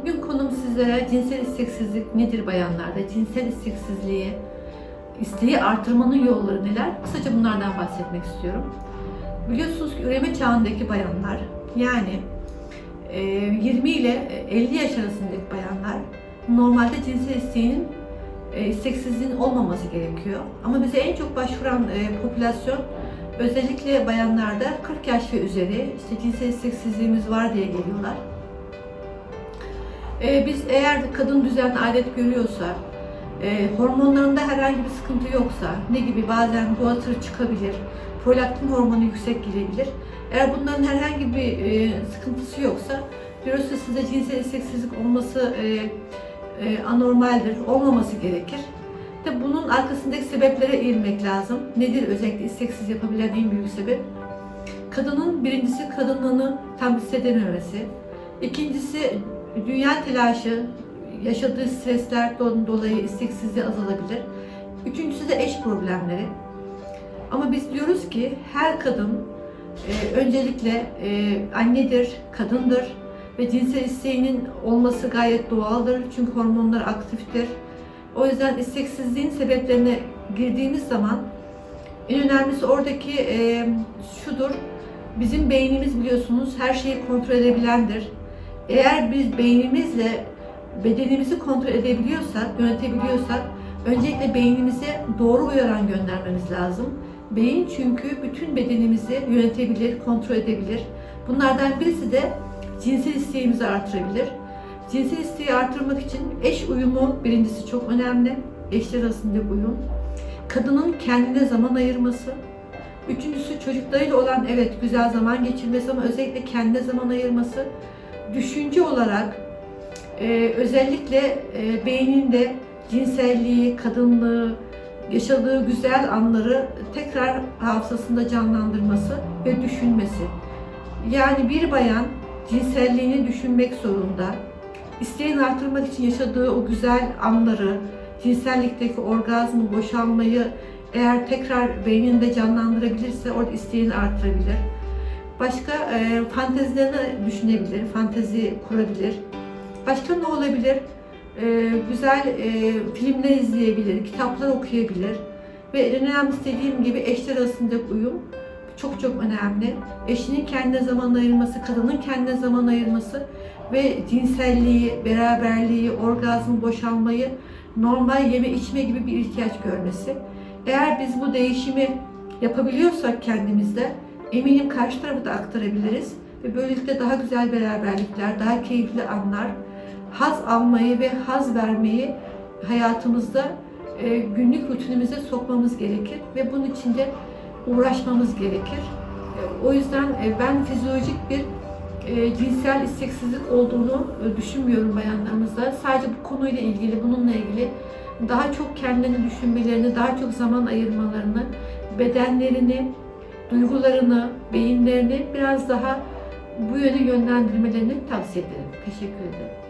Bugün konum sizlere cinsel isteksizlik nedir bayanlarda, cinsel isteksizliği, isteği artırmanın yolları neler? Kısaca bunlardan bahsetmek istiyorum. Biliyorsunuz ki üreme çağındaki bayanlar, yani e, 20 ile 50 yaş arasındaki bayanlar normalde cinsel isteğinin e, isteksizliğin olmaması gerekiyor. Ama bize en çok başvuran e, popülasyon özellikle bayanlarda 40 yaş ve üzeri işte cinsel isteksizliğimiz var diye geliyorlar. E, biz eğer kadın düzenli adet görüyorsa, e, hormonlarında herhangi bir sıkıntı yoksa, ne gibi bazen doğatır çıkabilir, prolaktin hormonu yüksek gelebilir. Eğer bunların herhangi bir e, sıkıntısı yoksa, ki size cinsel isteksizlik olması e, e, anormaldir, olmaması gerekir. De bunun arkasındaki sebeplere eğilmek lazım. Nedir özellikle isteksiz yapabilen en büyük sebep? Kadının birincisi kadınlığını tam hissedememesi. İkincisi dünya telaşı, yaşadığı stresler dolayı isteksizliği azalabilir. Üçüncüsü de eş problemleri. Ama biz diyoruz ki her kadın e, öncelikle e, annedir, kadındır ve cinsel isteğinin olması gayet doğaldır. Çünkü hormonlar aktiftir. O yüzden isteksizliğin sebeplerine girdiğimiz zaman en önemlisi oradaki e, şudur. Bizim beynimiz biliyorsunuz her şeyi kontrol edebilendir. Eğer biz beynimizle bedenimizi kontrol edebiliyorsak, yönetebiliyorsak öncelikle beynimize doğru uyaran göndermemiz lazım. Beyin çünkü bütün bedenimizi yönetebilir, kontrol edebilir. Bunlardan birisi de cinsel isteğimizi artırabilir. Cinsel isteği artırmak için eş uyumu birincisi çok önemli. Eşler arasındaki uyum. Kadının kendine zaman ayırması. Üçüncüsü çocuklarıyla olan evet güzel zaman geçirmesi ama özellikle kendine zaman ayırması. Düşünce olarak e, özellikle e, beyninde cinselliği, kadınlığı, yaşadığı güzel anları tekrar hafızasında canlandırması ve düşünmesi. Yani bir bayan cinselliğini düşünmek zorunda. İsteğini artırmak için yaşadığı o güzel anları, cinsellikteki orgazmı, boşalmayı eğer tekrar beyninde canlandırabilirse orada isteğini artırabilir. Başka e, fantezilerini düşünebilir, fantezi kurabilir. Başka ne olabilir? E, güzel e, filmler izleyebilir, kitaplar okuyabilir. Ve en önemlisi dediğim gibi eşler arasındaki uyum çok çok önemli. Eşinin kendine zaman ayırması, kadının kendine zaman ayırması ve cinselliği, beraberliği, orgazmı, boşalmayı normal yeme içme gibi bir ihtiyaç görmesi. Eğer biz bu değişimi yapabiliyorsak kendimizde eminim karşı tarafı da aktarabiliriz ve böylelikle daha güzel beraberlikler, daha keyifli anlar, haz almayı ve haz vermeyi hayatımızda e, günlük rutinimize sokmamız gerekir ve bunun için de uğraşmamız gerekir. E, O yüzden e, ben fizyolojik bir cinsel isteksizlik olduğunu düşünmüyorum bayanlarımızda. Sadece bu konuyla ilgili, bununla ilgili daha çok kendilerini düşünmelerini, daha çok zaman ayırmalarını, bedenlerini, duygularını, beyinlerini biraz daha bu yöne yönlendirmelerini tavsiye ederim. Teşekkür ederim.